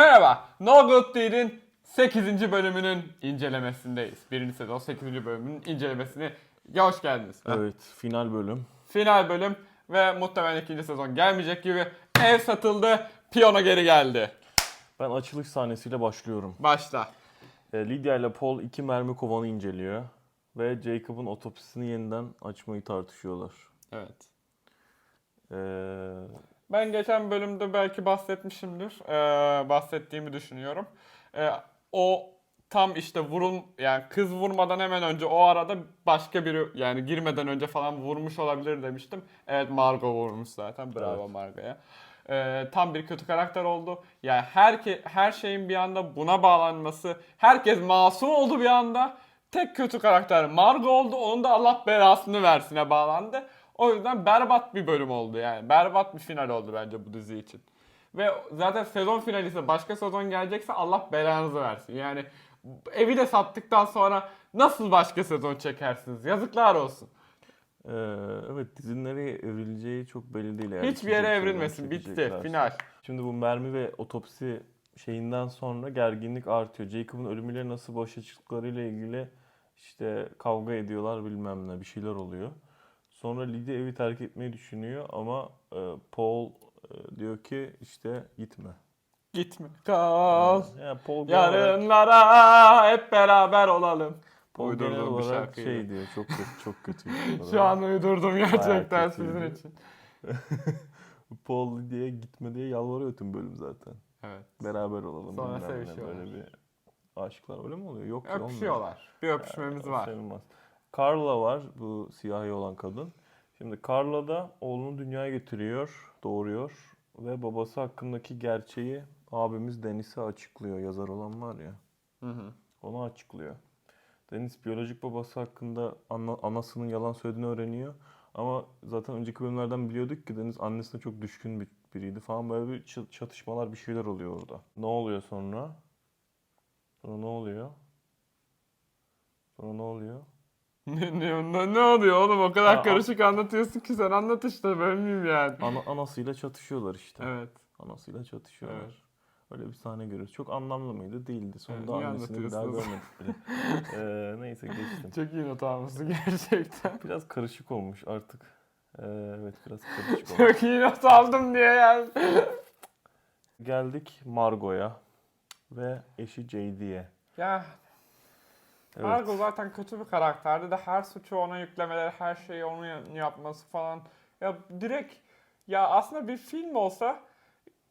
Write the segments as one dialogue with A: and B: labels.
A: Merhaba, No Good Deed'in 8. bölümünün incelemesindeyiz. Birinci sezon 8. bölümünün incelemesine hoş geldiniz.
B: Evet, final bölüm.
A: Final bölüm ve muhtemelen ikinci sezon gelmeyecek gibi ev satıldı, piyano geri geldi.
B: Ben açılış sahnesiyle başlıyorum.
A: Başla.
B: E, Lydia ile Paul iki mermi kovanı inceliyor ve Jacob'un otopsisini yeniden açmayı tartışıyorlar.
A: Evet.
B: E,
A: Ben geçen bölümde belki bahsetmişimdir. Ee, bahsettiğimi düşünüyorum. Ee, o tam işte vurun yani kız vurmadan hemen önce o arada başka biri yani girmeden önce falan vurmuş olabilir demiştim. Evet Margot vurmuş zaten. Bravo
B: Evet.
A: Margot'a. Ee, tam bir kötü karakter oldu. Yani her her şeyin bir anda buna bağlanması, herkes masum oldu bir anda. Tek kötü karakter Margot oldu. Onun da Allah belasını versine bağlandı. O yüzden berbat bir bölüm oldu yani. Berbat bir final oldu bence bu dizi için. Ve zaten sezon finali ise başka sezon gelecekse Allah belanızı versin. Yani evi de sattıktan sonra nasıl başka sezon çekersiniz? Yazıklar olsun.
B: e, evet dizinin nereye evrileceği çok belli değil. eğer
A: Hiçbir yere evrilmesin. Bitti. Final.
B: Şimdi bu mermi ve otopsi şeyinden sonra gerginlik artıyor. Jacob'un ölümüyle nasıl başa çıktıklarıyla ilgili işte kavga ediyorlar bilmem ne bir şeyler oluyor. Sonra Lydia evi terk etmeyi düşünüyor ama e, Paul e, diyor ki işte gitme.
A: Gitme. Kal.
B: Yani Paul genel olarak,
A: Yarınlara hep beraber olalım.
B: Paul genel
A: Uydurduğum bir şarkıyı.
B: şey diyor çok kötü çok kötü.
A: Şu an uydurdum gerçekten sizin için.
B: Paul Lydia'ya gitme diye yalvarıyor tüm bölüm zaten.
A: Evet.
B: Beraber olalım.
A: Sonra sevişiyorlar.
B: Böyle bir aşklar öyle mi oluyor? Yok.
A: Öpüşüyorlar. Bir öpüşmemiz
B: O
A: var.
B: sayılmaz. Carla var bu siyahi olan kadın. Şimdi Carla da oğlunu dünyaya getiriyor, doğuruyor ve babası hakkındaki gerçeği abimiz Deniz'e açıklıyor. Yazar olan var ya.
A: Hı hı.
B: Onu açıklıyor. Deniz biyolojik babası hakkında ana- anasının yalan söylediğini öğreniyor. Ama zaten önceki bölümlerden biliyorduk ki Deniz annesine çok düşkün bir, biriydi falan. Böyle bir çatışmalar bir şeyler oluyor orada. Ne oluyor sonra? Sonra ne oluyor? Sonra ne oluyor?
A: Ne, ne, ne, ne oluyor oğlum o kadar
B: Aa,
A: karışık anlatıyorsun ki sen anlat işte bölmeyeyim yani.
B: Ana, anasıyla çatışıyorlar işte.
A: Evet.
B: Anasıyla çatışıyorlar.
A: Evet.
B: Öyle bir sahne görüyoruz. Çok anlamlı mıydı? Değildi. Sonunda
A: niye
B: annesini bir daha görmedik bile. Ee, neyse geçtim.
A: Çok iyi not almışsın gerçekten.
B: Biraz karışık olmuş artık. Ee, evet biraz karışık olmuş.
A: Çok iyi not aldım diye yani.
B: Geldik Margot'a ve eşi JD'ye.
A: Ya
B: Evet.
A: Margot zaten kötü bir karakterdi de her suçu ona yüklemeleri, her şeyi onun ya- yapması falan. Ya direkt ya aslında bir film olsa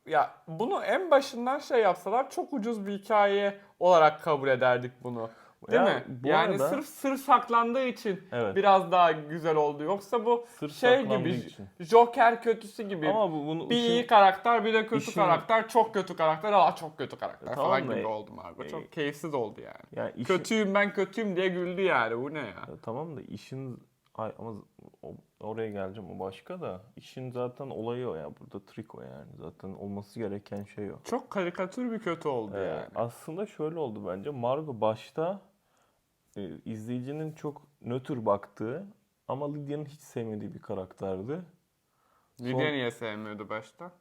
A: ya bunu en başından şey yapsalar çok ucuz bir hikaye olarak kabul ederdik bunu. Değil
B: Ya,
A: mi?
B: bu
A: yani
B: arada-
A: sırf sır saklandığı için
B: Evet.
A: biraz daha güzel oldu. Yoksa bu
B: Sırf
A: şey gibi
B: için.
A: Joker kötüsü gibi.
B: Ama bu bunu
A: bir
B: işin-
A: iyi karakter bir de kötü
B: işin-
A: karakter çok kötü karakter aa çok kötü karakter
B: E,
A: falan
B: tamam da-
A: gibi oldu Margot.
B: e,
A: Çok keyifsiz oldu yani.
B: yani işin-
A: Kötüyüm ben kötüyüm diye güldü yani bu ne ya?
B: Ya tamam da işin ay ama oraya geleceğim o başka da işin zaten olayı o ya burada trik o yani zaten olması gereken şey o.
A: Çok karikatür bir kötü oldu
B: Ee,
A: yani.
B: aslında şöyle oldu bence Margot başta e, izleyicinin çok nötr baktığı ama Lydia'nın hiç sevmediği bir karakterdi.
A: Lydia
B: son-
A: niye sevmiyordu başta?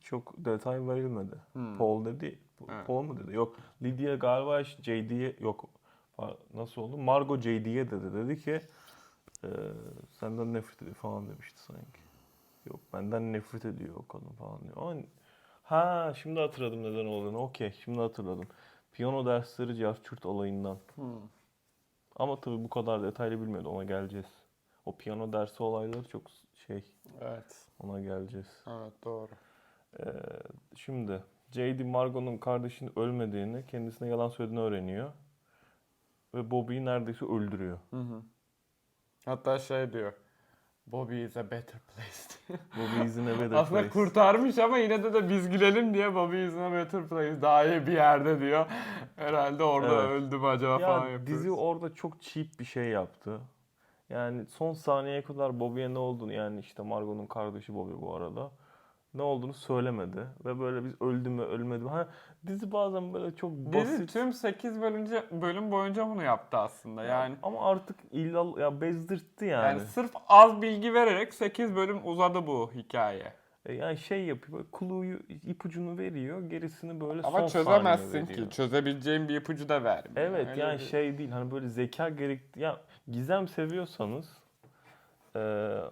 B: Çok detay verilmedi.
A: Hmm.
B: Paul dedi.
A: Evet.
B: Paul mu dedi? Yok. Lydia galiba JD'ye yok. Nasıl oldu? Margot JD'ye dedi. Dedi ki e, senden nefret ediyor falan demişti sanki. Yok benden nefret ediyor o kadın falan diyor. Ama, ha şimdi hatırladım neden olduğunu. Okey şimdi hatırladım. Piyano dersleri Cavçurt olayından.
A: Hmm.
B: Ama tabii bu kadar detaylı bilmiyordum. Ona geleceğiz. O piyano dersi olayları çok şey.
A: Evet.
B: Ona geleceğiz.
A: Evet doğru.
B: Ee, şimdi JD Margot'un kardeşinin ölmediğini, kendisine yalan söylediğini öğreniyor. Ve Bobby'yi neredeyse öldürüyor.
A: Hı hı. Hatta şey diyor. Bobby is a better place.
B: Bobby is in a better
A: Aslında
B: place.
A: kurtarmış ama yine de de biz gülelim diye Bobby is in a better place. Daha iyi bir yerde diyor. Herhalde orada
B: Evet.
A: öldü mü acaba falan
B: Ya
A: yapıyoruz.
B: dizi orada çok cheap bir şey yaptı. Yani son saniyeye kadar Bobby'ye ne olduğunu yani işte Margot'un kardeşi Bobby bu arada. Ne olduğunu söylemedi. Ve böyle biz öldü mü ölmedi mi. Ha, dizi bazen böyle çok
A: Dizi
B: basit.
A: tüm 8 bölümce, bölüm boyunca bunu yaptı aslında yani.
B: Ama artık illa ya bezdirtti yani.
A: Yani sırf az bilgi vererek 8 bölüm uzadı bu hikaye.
B: E, Yani şey yapıyor, böyle ipucunu veriyor, gerisini böyle
A: Ama
B: son
A: çözemezsin ki. Çözebileceğin bir ipucu da vermiyor.
B: Evet
A: Öyle
B: yani
A: bir-
B: şey değil hani böyle zeka gerek ya gizem seviyorsanız e,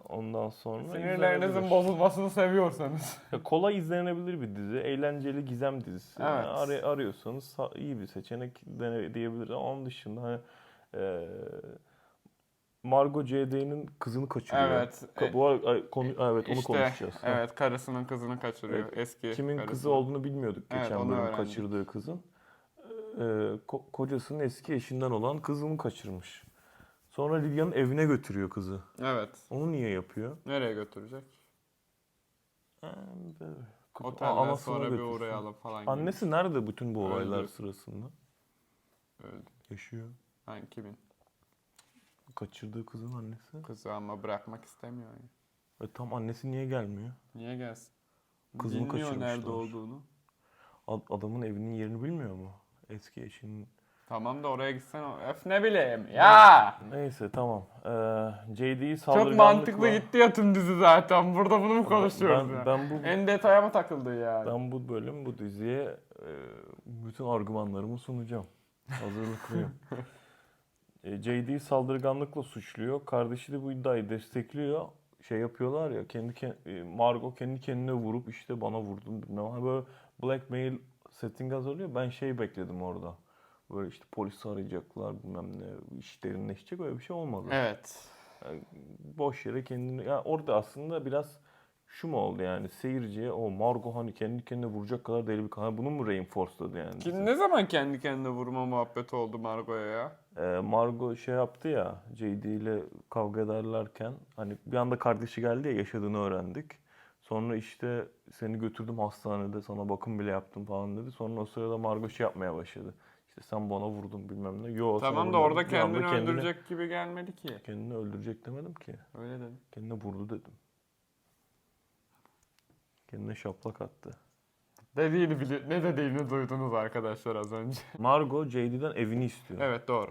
B: ondan sonra
A: Sinirlerinizin bozulmasını seviyorsanız.
B: Ya kolay izlenebilir bir dizi, eğlenceli gizem dizisi. Yani
A: Evet.
B: aray- arıyorsanız sa- iyi bir seçenek diyebiliriz ama onun dışında hani e, Margot J.D.'nin kızını kaçırıyor.
A: Evet.
B: Ka- bu arada konu, evet onu
A: İşte,
B: konuşacağız. Ha.
A: Evet karısının kızını kaçırıyor. Eski
B: Kimin
A: karısı.
B: kızı olduğunu bilmiyorduk
A: Evet,
B: geçen
A: onu
B: bölüm kaçırdığı kızın. Ee, ko- kocasının eski eşinden olan kızını kaçırmış. Sonra Lidya'nın evine götürüyor kızı.
A: Evet.
B: Onu niye yapıyor?
A: Nereye götürecek?
B: Ha, böyle kız-
A: Otelde
B: anasına
A: sonra bir
B: götürsün.
A: uğrayalım falan. gibi.
B: Annesi nerede bütün bu olaylar
A: Öldü.
B: sırasında?
A: Öldü.
B: Yaşıyor.
A: Hangi kimin?
B: Kaçırdığı kızın annesi.
A: Kızı ama bırakmak istemiyor. Yani.
B: E, tam annesi niye gelmiyor?
A: Niye gelsin?
B: Kızını
A: Bilmiyor
B: kaçırmışlar.
A: nerede olduğunu.
B: Ad- adamın evinin yerini bilmiyor mu? Eski eşinin.
A: Tamam da oraya gitsen. Öf ne bileyim ya.
B: Neyse tamam. Ee, JD'yi
A: Çok
B: saldırganlıkla...
A: mantıklı gitti ya tüm dizi zaten. Burada bunu mu konuşuyoruz
B: ben,
A: ya?
B: ben bu
A: En detaya mı takıldı yani?
B: Ben bu bölüm bu diziye e, bütün argümanlarımı sunacağım. Hazırlıklıyım. e, JD saldırganlıkla suçluyor. Kardeşi de bu iddiayı destekliyor. Şey yapıyorlar ya kendi ke- e, Margot kendi kendine vurup işte bana vurdun bilmem. Hani böyle blackmail setting hazırlıyor. Ben şey bekledim orada. Böyle işte polisi arayacaklar bilmem ne iş derinleşecek öyle bir şey olmadı.
A: Evet.
B: Yani boş yere kendini... Ya orada aslında biraz şu mu oldu yani seyirciye o Margot hani kendi kendine vuracak kadar deli bir hani bunu mu reinforceladı yani?
A: Kim ne zaman kendi kendine vurma muhabbeti oldu Margot'a ya?
B: Ee, Margot şey yaptı ya JD ile kavga ederlerken hani bir anda kardeşi geldi ya yaşadığını öğrendik. Sonra işte seni götürdüm hastanede sana bakım bile yaptım falan dedi. Sonra o sırada Margot şey yapmaya başladı. İşte sen bana vurdun bilmem ne. Yo,
A: Tamam da orada kendini öldürecek gibi gelmedi ki.
B: Kendini öldürecek demedim ki.
A: Öyle dedim.
B: Kendine vurdu dedim. Kendine şaplak attı.
A: Dediğini bili ne dediğini duydunuz arkadaşlar az önce.
B: Margot JD'den evini istiyor.
A: evet doğru.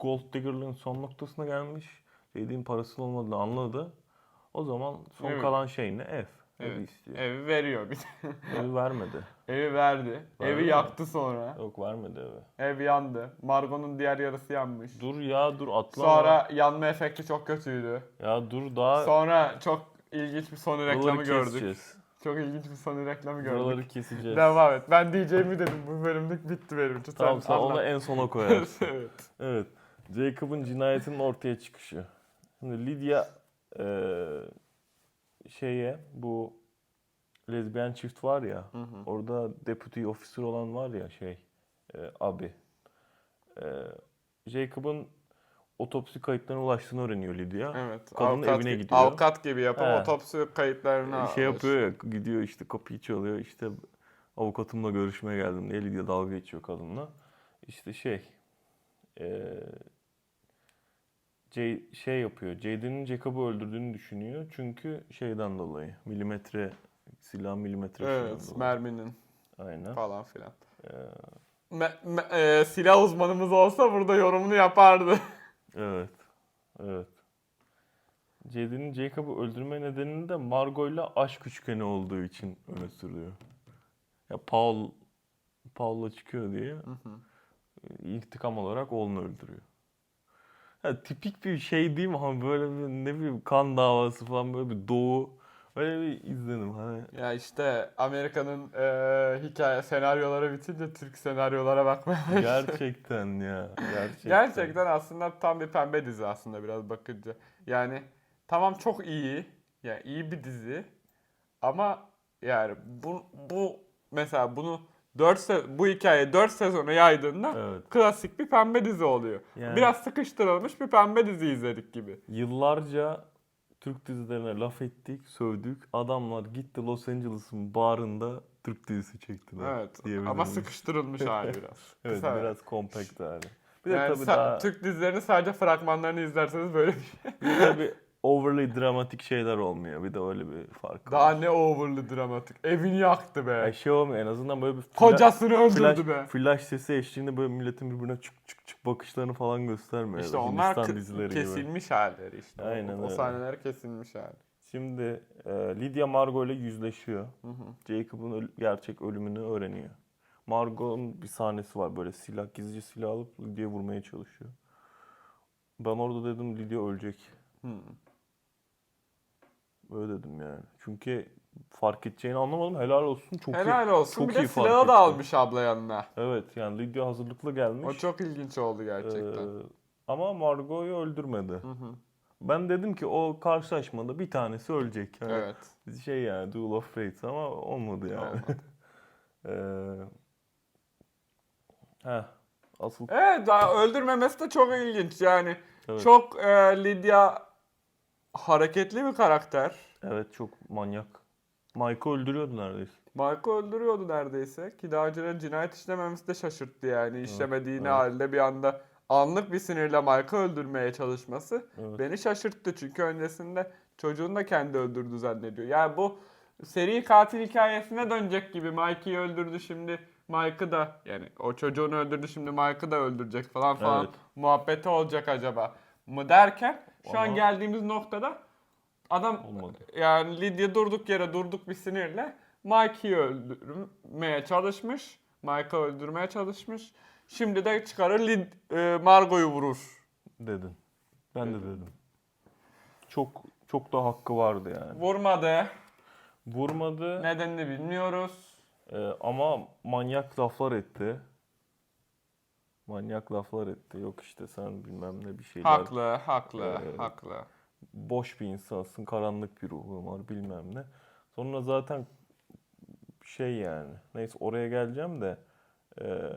B: Gold Digger'lığın son noktasına gelmiş. JD'nin parasının olmadığını anladı. O zaman son
A: Evet.
B: kalan şey ne? Ev. Evi
A: Evet.
B: istiyor.
A: Evi veriyor bir de.
B: Evi vermedi.
A: Evi verdi.
B: Verdi
A: Evi
B: mi?
A: yaktı sonra.
B: Yok vermedi evi.
A: Ev yandı. Margot'un diğer yarısı yanmış.
B: Dur ya dur atlama.
A: Sonra yanma efekti çok kötüydü.
B: Ya dur daha
A: Sonra çok ilginç bir Sony reklamı gördük.
B: keseceğiz.
A: Çok ilginç bir Sony reklamı gördük.
B: Buraları keseceğiz.
A: Devam et. Ben diyeceğimi dedim. Bu bölümlük bitti benim için.
B: Tamam sen onu en sona koyarsın.
A: evet.
B: evet. Jacob'un cinayetinin ortaya çıkışı. Şimdi Lydia eee, şeye bu lezbiyen çift var ya.
A: Hı hı.
B: Orada deputy officer olan var ya şey e, abi. E, Jacob'ın otopsi kayıtlarına ulaştığını öğreniyor Lydia.
A: Evet.
B: Kadının
A: avukat
B: evine gidiyor.
A: Avukat gibi yapıp
B: He.
A: otopsi kayıtlarını
B: şey
A: almış.
B: yapıyor ya gidiyor işte kapıyı çalıyor işte avukatımla görüşmeye geldim diye Lydia dalga geçiyor kadınla. İşte şey e, J, şey yapıyor. Jaden'in Jacob'u öldürdüğünü düşünüyor. Çünkü şeyden dolayı milimetre silah milimetre
A: Evet.
B: dolayı.
A: Merminin
B: Aynen.
A: falan filan.
B: E,
A: Me- me- e, silah uzmanımız olsa burada yorumunu yapardı.
B: Evet. Evet. Jaden'in Jacob'u öldürme nedenini de Margot'la aşk üçgeni olduğu için öne sürüyor. Ya Paul Paul'la çıkıyor diye intikam olarak oğlunu öldürüyor. Ya tipik bir şey değil mi? Hani böyle bir ne bileyim kan davası falan böyle bir doğu. Öyle bir izledim hani.
A: ya işte Amerika'nın e, hikaye senaryoları bitince Türk senaryolara bakmaya başladım.
B: Gerçekten ya. Gerçekten.
A: Gerçekten aslında tam bir pembe dizi aslında biraz bakınca. Yani tamam çok iyi. Yani iyi bir dizi. Ama yani bu, bu mesela bunu 4 bu hikaye 4 sezona yaydığında
B: Evet.
A: klasik bir pembe dizi oluyor.
B: Yani-
A: Biraz sıkıştırılmış bir pembe dizi izledik gibi.
B: Yıllarca Türk dizilerine laf ettik, sövdük. Adamlar gitti Los Angeles'ın barında Türk dizisi çektiler.
A: Evet. Ama sıkıştırılmış hali biraz.
B: Evet
A: Kısa.
B: biraz compact hali. Bir de
A: Yani
B: tabii daha
A: Türk dizilerini sadece fragmanlarını izlerseniz böyle bir şey.
B: tabii overly dramatik şeyler olmuyor. Bir de öyle bir fark
A: Daha
B: var.
A: ne overly dramatik. Evini yaktı be.
B: Yani şey olmuyor en azından böyle bir fla-
A: Kocasını öldürdü
B: flash,
A: be.
B: flash sesi eşliğinde böyle milletin birbirine çık çık çık bakışlarını falan göstermiyor.
A: İşte onlar
B: Hindistan dizileri gibi.
A: kesilmiş halleri işte. O-
B: Aynen
A: o,
B: öyle.
A: sahneler kesilmiş hali.
B: Şimdi e, Lydia Margot ile yüzleşiyor.
A: Hı hı.
B: Jacob'un öl- gerçek ölümünü öğreniyor. Margot'un bir sahnesi var böyle silah, gizlice silah alıp Lydia'yı vurmaya çalışıyor. Ben orada dedim Lydia ölecek.
A: Hı.
B: Öyle dedim yani. Çünkü fark edeceğini anlamadım. Helal olsun. Çok iyi.
A: Helal olsun.
B: çok
A: bir de
B: iyi fark
A: silahı da
B: etti.
A: almış abla yanına.
B: Evet yani Lydia hazırlıklı gelmiş.
A: O çok ilginç oldu gerçekten.
B: Ee, ama Margot'u öldürmedi.
A: Hı hı.
B: Ben dedim ki o karşılaşmada bir tanesi ölecek. Yani
A: Evet.
B: Şey yani Duel of Fates ama olmadı yani.
A: Olmadı.
B: ee, heh, asıl
A: Evet öldürmemesi de çok ilginç yani.
B: Evet.
A: Çok e, Lydia hareketli bir karakter.
B: evet çok manyak. Mike'ı öldürüyordu neredeyse.
A: Mike'ı öldürüyordu neredeyse ki daha önce cinayet işlememesi de şaşırttı yani. İşlemediğini
B: evet.
A: halde bir anda anlık bir sinirle Mike'ı öldürmeye çalışması
B: Evet.
A: beni şaşırttı. Çünkü öncesinde çocuğunu da kendi öldürdü zannediyor. Yani bu seri katil hikayesine dönecek gibi Mike'ı öldürdü şimdi Mike'ı da yani o çocuğunu öldürdü şimdi Mike'ı da öldürecek falan falan
B: Evet.
A: muhabbeti olacak acaba mı derken şu an
B: Ama-
A: geldiğimiz noktada adam
B: Olmadı.
A: yani Lydia durduk yere durduk bir sinirle Mike'yi öldürmeye çalışmış. Mike'ı öldürmeye çalışmış. Şimdi de çıkarır Lid, e, Margot'u vurur.
B: Dedin. Ben de dedim. Çok çok da hakkı vardı yani.
A: Vurmadı.
B: Vurmadı
A: Nedenini bilmiyoruz.
B: ee, ama manyak laflar etti. Manyak laflar etti. Yok işte sen bilmem ne bir şeyler.
A: Haklı, haklı,
B: Ee,
A: haklı.
B: boş bir insansın, karanlık bir ruhun var bilmem ne. Sonra zaten şey yani, neyse oraya geleceğim de eee,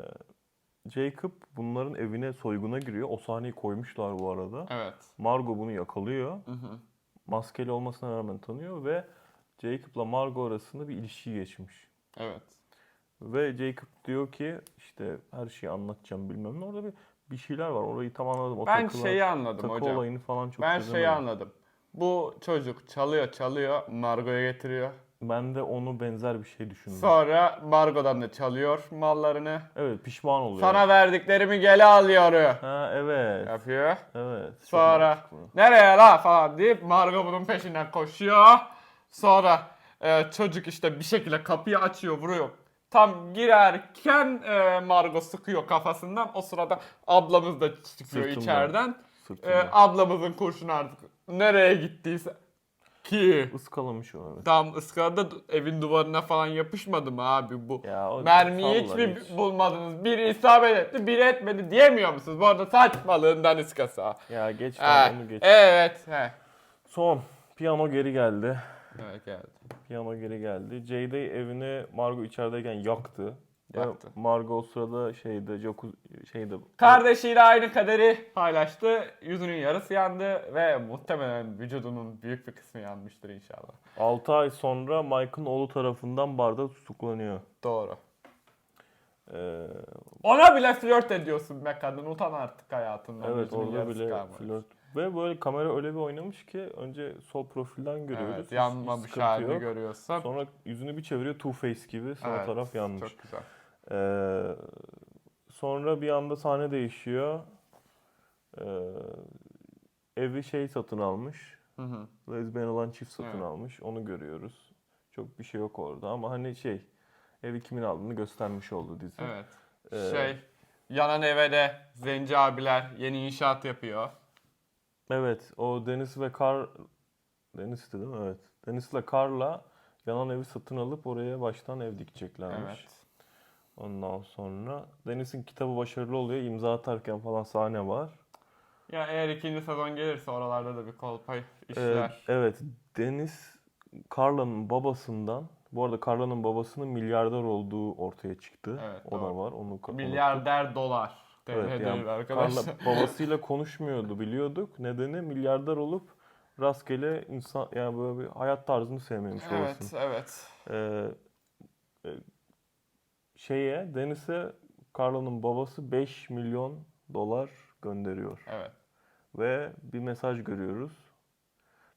B: Jacob bunların evine soyguna giriyor. O sahneyi koymuşlar bu arada.
A: Evet.
B: Margot bunu yakalıyor.
A: Hı hı.
B: Maskeli olmasına rağmen tanıyor ve Jacob'la Margot arasında bir ilişki geçmiş.
A: Evet.
B: Ve Jacob diyor ki işte her şeyi anlatacağım bilmem ne. Orada bir, bir şeyler var. Orayı tam anladım. O
A: Ben
B: takılar-
A: şeyi anladım
B: takı
A: hocam.
B: olayını falan çok
A: Ben şeyi
B: çözemedim.
A: anladım. Bu çocuk çalıyor çalıyor Margot'a getiriyor.
B: Ben de onu benzer bir şey düşündüm.
A: Sonra Margot'dan da çalıyor mallarını.
B: Evet pişman oluyor.
A: Sana verdiklerimi geri alıyor.
B: Ha evet.
A: Yapıyor.
B: Evet. çok
A: Sonra
B: mantıklı.
A: nereye la falan deyip Margot bunun peşinden koşuyor. Sonra e, çocuk işte bir şekilde kapıyı açıyor vuruyor. Tam girerken e, Margot sıkıyor kafasından. O sırada ablamız da çıkıyor
B: Sırtından.
A: içeriden.
B: Sırtına.
A: E, ablamızın kurşunu artık nereye gittiyse ki
B: Iskalamış o evet.
A: tam ıskaladı evin duvarına falan yapışmadı mı abi bu?
B: Ya o
A: Mermiyi hiç mi
B: geç.
A: bulmadınız? Biri isabet etti, biri etmedi diyemiyor musunuz? Bu arada saçmalığından iskası. ha.
B: Ya geç lan onu geç.
A: Evet. He.
B: Son. Piyano geri geldi.
A: Evet geldi.
B: Piyano geri geldi. Jayde evini Margot içerideyken yaktı.
A: Yaktı.
B: Margot o sırada şeyde jacuzzi şeyde
A: Kardeşiyle aynı kaderi paylaştı. Yüzünün yarısı yandı ve muhtemelen vücudunun büyük bir kısmı yanmıştır inşallah.
B: 6 ay sonra Mike'ın oğlu tarafından barda tutuklanıyor.
A: Doğru.
B: Ee,
A: Ona bile flört ediyorsun be kadın. Utan artık hayatından.
B: evet
A: Yüzünün
B: orada
A: yarısı
B: bile
A: kalmamış.
B: flört. Ve böyle kamera öyle bir oynamış ki önce sol profilden görüyoruz.
A: Evet,
B: Hiç-
A: yanmamış
B: hiç sıkıntı
A: halini
B: yok.
A: görüyorsun.
B: Sonra yüzünü bir çeviriyor Two Face gibi sağ
A: Evet,
B: taraf yanmış.
A: Çok güzel.
B: Ee, sonra bir anda sahne değişiyor. Ee, evi şey satın almış.
A: Hı hı.
B: Lezbiyen olan çift satın
A: Evet.
B: almış. Onu görüyoruz. Çok bir şey yok orada ama hani şey evi kimin aldığını göstermiş oldu dizi.
A: Evet.
B: Ee,
A: Şey, yanan eve de zenci abiler yeni inşaat yapıyor.
B: Evet, o Deniz ve Kar Deniz'ti değil mi? Evet. Deniz'le Kar'la yanan evi satın alıp oraya baştan ev dikeceklermiş.
A: Evet.
B: Ondan sonra Deniz'in kitabı başarılı oluyor. imza atarken falan sahne var.
A: Ya eğer ikinci sezon gelirse oralarda da bir kolpay
B: Ee,
A: işler.
B: evet, Deniz Carla'nın babasından, bu arada Carla'nın babasının milyarder olduğu ortaya çıktı.
A: Evet,
B: o da
A: doğru.
B: var. Onu
A: Milyarder dolar.
B: Evet, yani
A: arkadaşlar.
B: Carla babasıyla konuşmuyordu biliyorduk. Nedeni milyarder olup rastgele insan yani böyle bir hayat tarzını sevmemiş
A: Evet,
B: babasının.
A: evet.
B: Ee, e, şeye Deniz'e Carla'nın babası 5 milyon dolar gönderiyor.
A: Evet.
B: Ve bir mesaj görüyoruz.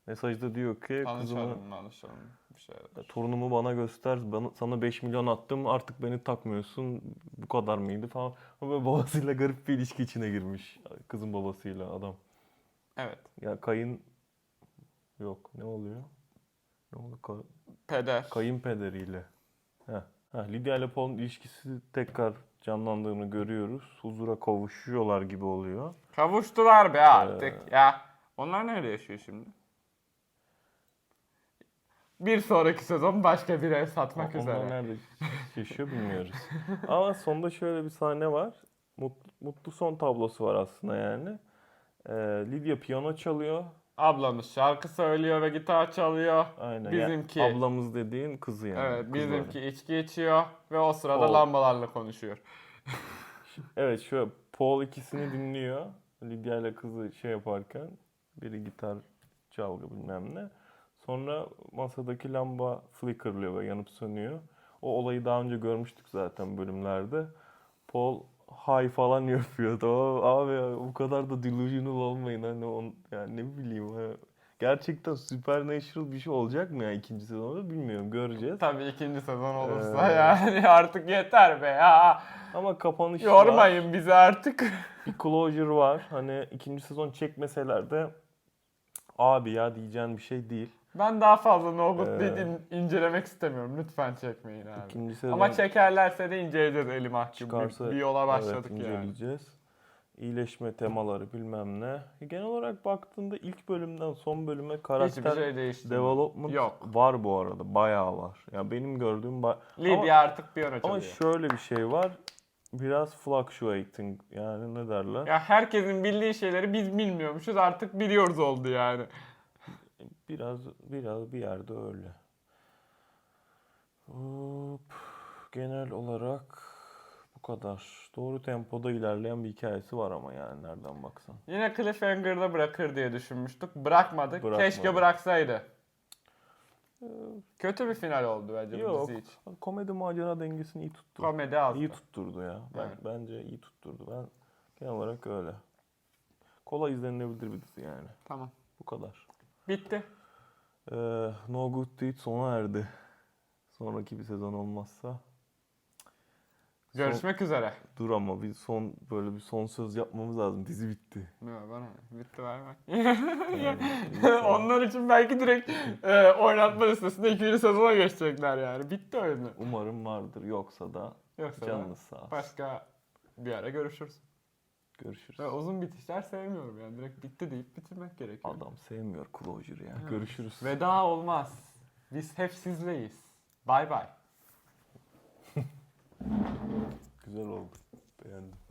B: Mesajda diyor ki kızımı
A: Tanışalım, tanışalım. Bir şey.
B: torunumu bana göster. Bana, sana 5 milyon attım. Artık beni takmıyorsun. Bu kadar mıydı falan. Böyle babasıyla garip bir ilişki içine girmiş. Kızın babasıyla adam.
A: Evet.
B: Ya kayın yok. Ne oluyor? Ne oldu? Ka-
A: Peder.
B: kayınpederiyle. Heh. Heh, Lydia ile Paul'un ilişkisi tekrar canlandığını görüyoruz. Huzura kavuşuyorlar gibi oluyor.
A: Kavuştular be artık ya. Onlar nerede yaşıyor şimdi? Bir sonraki sezon başka bir ev satmak
B: Onlar
A: üzere.
B: nerede yaşıyor bilmiyoruz. Ama sonda şöyle bir sahne var. Mutlu, mutlu son tablosu var aslında yani. Ee, Lydia piyano çalıyor.
A: Ablamız şarkı söylüyor ve gitar çalıyor.
B: Aynen.
A: Bizimki-
B: Ya, ablamız dediğin kızı yani.
A: Evet,
B: kızları.
A: bizimki içki içiyor ve o sırada
B: O.
A: lambalarla konuşuyor.
B: Evet şöyle Paul ikisini dinliyor. Lydia ile kızı şey yaparken biri gitar çalgı bilmem ne. Sonra masadaki lamba flickerlıyor ve yanıp sönüyor. O olayı daha önce görmüştük zaten bölümlerde. Paul hay falan yapıyordu. Abi ya, bu kadar da delusional olmayın hani on, yani ne bileyim ha. Gerçekten supernatural bir şey olacak mı ya ikinci sezonda bilmiyorum göreceğiz.
A: Tabii ikinci sezon olursa
B: Ee.
A: yani artık yeter be ya.
B: Ama kapanış var.
A: Yormayın bizi artık.
B: bir closure var. Hani ikinci sezon çekmeseler de abi ya diyeceğin bir şey değil.
A: Ben daha fazla No Good
B: Ee.
A: Deed'i incelemek istemiyorum. Lütfen çekmeyin abi.
B: İkinci sezon
A: Ama çekerlerse de inceleyeceğiz eli mahkum.
B: çıkarsa
A: Bir, bir yola başladık
B: evet,
A: yani.
B: inceleyeceğiz. İyileşme temaları bilmem ne. Genel olarak baktığında ilk bölümden son bölüme karakter
A: şey değişti.
B: development
A: Yok.
B: var bu arada. Bayağı var. Ya benim gördüğüm ba-
A: Lydia artık piyano
B: ama,
A: çalıyor.
B: ama şöyle bir şey var. Biraz fluctuating yani ne derler?
A: Ya herkesin bildiği şeyleri biz bilmiyormuşuz artık biliyoruz oldu yani.
B: Biraz biraz bir yerde öyle. Hop, genel olarak bu kadar. Doğru tempoda ilerleyen bir hikayesi var ama yani nereden baksan.
A: Yine Cliffhanger'da bırakır diye düşünmüştük. Bırakmadık.
B: Bırakmadı.
A: Keşke bıraksaydı. Kötü bir final oldu bence bu
B: Yok.
A: dizi için.
B: Komedi macera dengesini iyi tuttu.
A: Komedi az.
B: İyi tutturdu ya. Ben,
A: Evet.
B: Bence iyi tutturdu. Ben genel olarak öyle. Kolay izlenilebilir bir dizi yani.
A: Tamam.
B: Bu kadar.
A: Bitti.
B: Ee, no Good Deed sona erdi. Sonraki bir sezon olmazsa. Son-
A: Görüşmek üzere.
B: Dur ama bir son böyle bir son söz yapmamız lazım. Dizi bitti.
A: Ne bana bitti ver.
B: Yani,
A: Onlar için belki direkt e, oynatma listesinde ikinci sezona geçecekler yani. Bitti oyunu.
B: Umarım vardır. Yoksa da
A: Yoksa
B: canınız sağ olsun.
A: başka bir ara görüşürüz.
B: Görüşürüz.
A: Ben uzun bitişler sevmiyorum yani. Direkt bitti deyip bitirmek gerekiyor.
B: Adam sevmiyor closure ya.
A: Evet.
B: Görüşürüz.
A: Veda olmaz. Biz hep sizleyiz. Bay bay.
B: Güzel oldu. Beğendim.